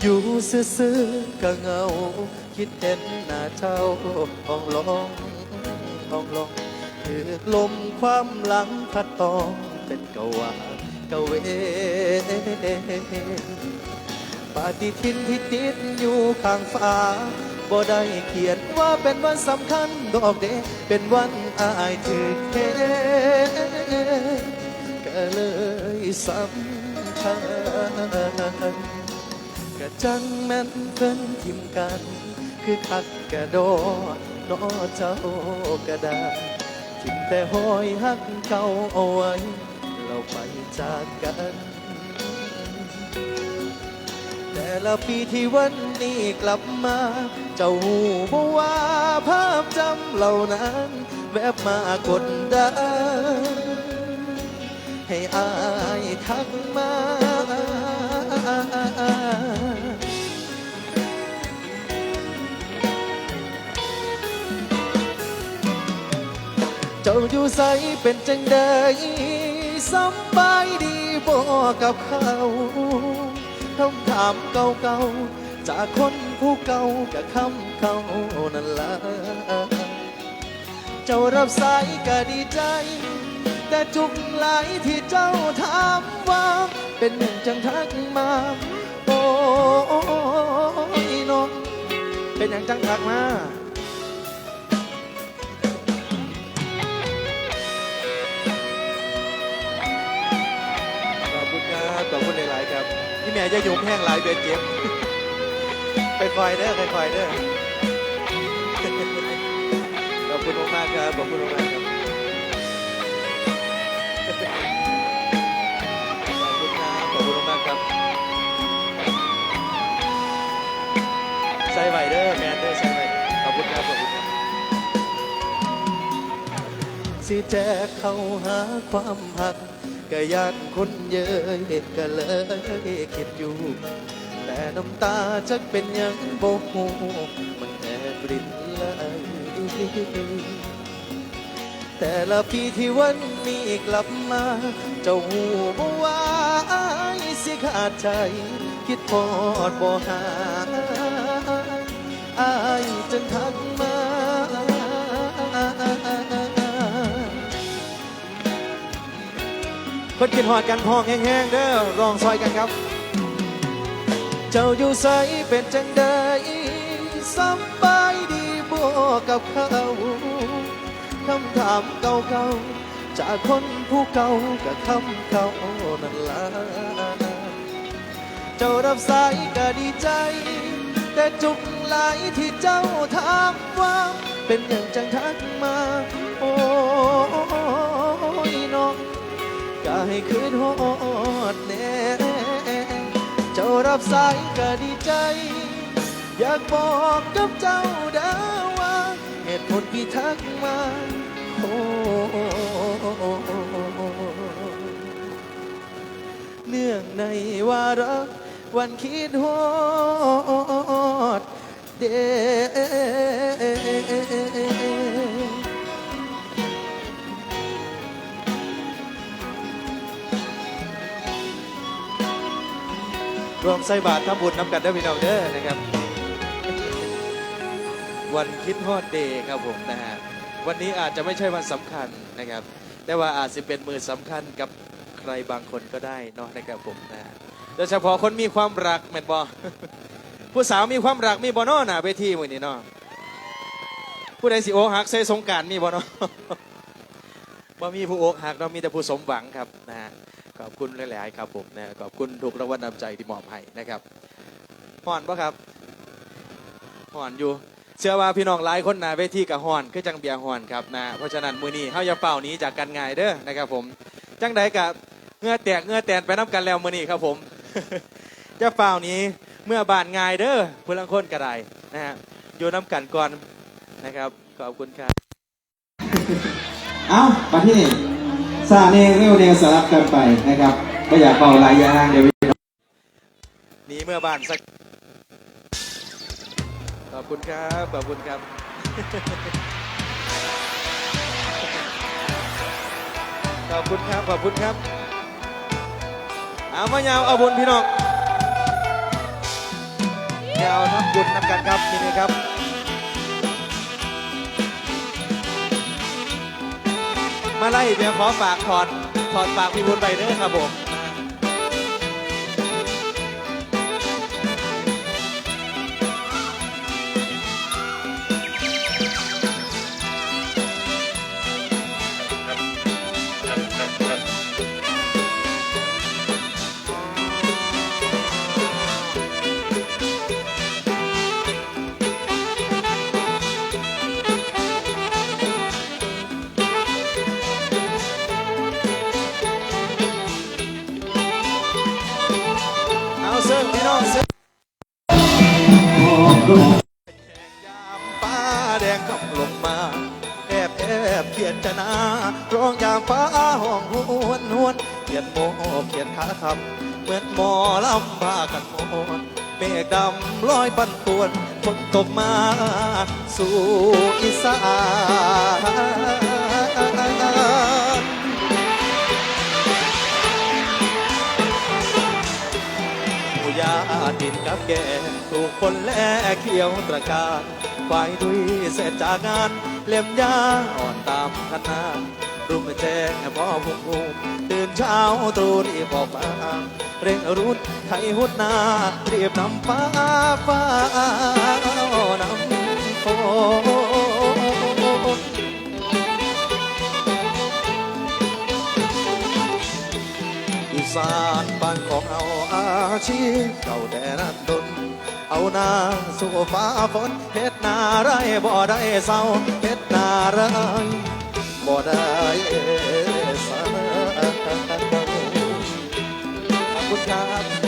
อยู่ซื่อๆก็เงา คิดเห็นหน้าเจ้าห้องลองห้องลองถือลมความหลังพัดตองเป็นกะว่าเกะเวปฏิทินที่ติดอยู่ข้างฟ้าบ่ได้เขียนว่าเป็นวันสำคัญดอกเดเป็นวันอายถือเทก็เลยสำคัญ ก็จังแม่นเพิ่นทิมกัน คือคักกระโดดนอเจ้ากระดาทิมแต่หอยหักเก่าเอาไว้ เราไปจากกัน แต่ละปีที่วันนี้กลับมา เจ้าหูบ่ว่าภาพจำเหล่านั้นแวบมากดดันให้อายทักมา เจ้าอยู่ใสเป็นจังใดสบายดีบ่กับเขาคำถามเก่าๆจากคนผู้เก่ากับคำเขานั่นละเจ้ารับสายก็ดีใจ แต่จุกหลายที่เจ้าถามว่า เป็นหนึ่งจังทักมา โอ้ยน้องเป็นอย่างจังทักมา แม่จะยุ่มแห้งหลายเบียดเจ็บไปคอยเด้อไปคอยเด้อขอบคุณมากๆครับขอบคุณมากๆครับขอบคุณครับขอบคุณมากครับใส่ไหวเด้อแมนเด้อใส่ไหวขอบคุณครับขอบคุณครับสิแจกเข้าหาความหัก ก็ยานคนเยอะเด็ดก็เลยคิดอยู่ แต่น้ำตาจักเป็นยังโบหูมันแอบรินไหลแต่ละปีที่วันนี้กลับมา เจ้าหูบ่ว่าอายสิขาดใจ คิดพอดบ่หาอายจนทัก มาคนกินหอดกันพองแห้งๆเด้อรองซอยกันครับ เจ้าอยู่ใสเป็นจังใดสบายดีบ่กับเขาคำถามเก่าๆจากคนผู้เก่ากับคำเขานั่นละเจ้ารับสายก็ดีใจ แต่จุกหลายที่เจ้าถามว่า เป็นอย่างจังทักมา ให้คืนฮอดแน่เจ้ารับสายก็ดีใจ อยากบอกกับเจ้าดาว่าเหตุผลที่ทักมาโอ้เนื่องในวาระวันคิดฮอด รวมใส่บาตรทำบุญน้ำกันเด้พี่น้องเด้อนะครับ วันคิดฮอดเดย์ครับผมนะฮะวันนี้อาจจะไม่ใช่วันสำคัญนะครับ แต่ว่าอาจจะเป็นมือสำคัญกับใครบางคนก็ได้เนาะนะครับผมนะโดยเฉพาะคนมีความรักแม่นบอผู้สาวมีความรักมีบอนอหน่ะเวทีมือนี้เนาะผู้ใดสิโอหักใส่สงการมีบอนอ บ่มีผู้อกหักเรามีแต่ผู้สมหวังครับนะฮะขอบคุณหลาย ๆ ครับผมนะขอบคุณทุกรางวัลนำใจที่มอบให้นะครับห่อนปะครับห่อนอยู่ เชื่อว่าพี่น้องหลายคนนะเวทีกับห่อนคือจังเบียร์ห่อนครับนะเพราะฉะนั้นมือนี้เฮาอย่าเป่านี้จากกันง่ายเด้อนะครับผมจังใดกับเงื่อแตกเงื่อแตนไปน้ำกันแล้วมือนี้ครับผมจะเป่านี้เมื่อบานง่ายเด้อพื่อนคนก็ไดนะฮะอยู่น้ำกันก่อนนะครับขอบคุณครับ เอ้ามาที่นี่ซาเน่เวลเนสลับกันไปนะครับไม่อยากเป่าลายยางเดี๋ยวหนีเมื่อบ้านสัก ขอบคุณครับ ขอบคุณครับ ขอบคุณครับ ขอบคุณครับ เอามายาวเอาบุญพี่น้องยาวทับบุญนำกันครับนี่ครับ ไล่เดี๋ยวขอฝากถอดถอดฝากพี่บุญไปเด้อครับผม ยามฟ้าแดงกำลงมาแอบแอบเขียนจนาร้องยามฟ้าห้องหวนหวนเขียนโมเขียนขาคำเหมือนหมอลำพากันโมนเมฆดำลอยปันป่วนฝนตกมา สู่อีสาน ยาดินกับแกถูกคนแลเขียวตระการควายดุยเสร็จจากงานเล่มยาอ่อนตามคณะรุ่งแจ้งพ่อพุ่งภูมิตื่นเช้าตรู่รีบออกมาเร่งรุดไทยหุดนาเรียบนำฟ้าฟ้านำโฟอีสา ชีเก่าแต่นั้นดนเอานาสู่ฟ้าฝนเฮ็ดนาไรบ่ได้เศร้าเฮ็ดนาไรบ่ได้เศร้าขอบคุณครับ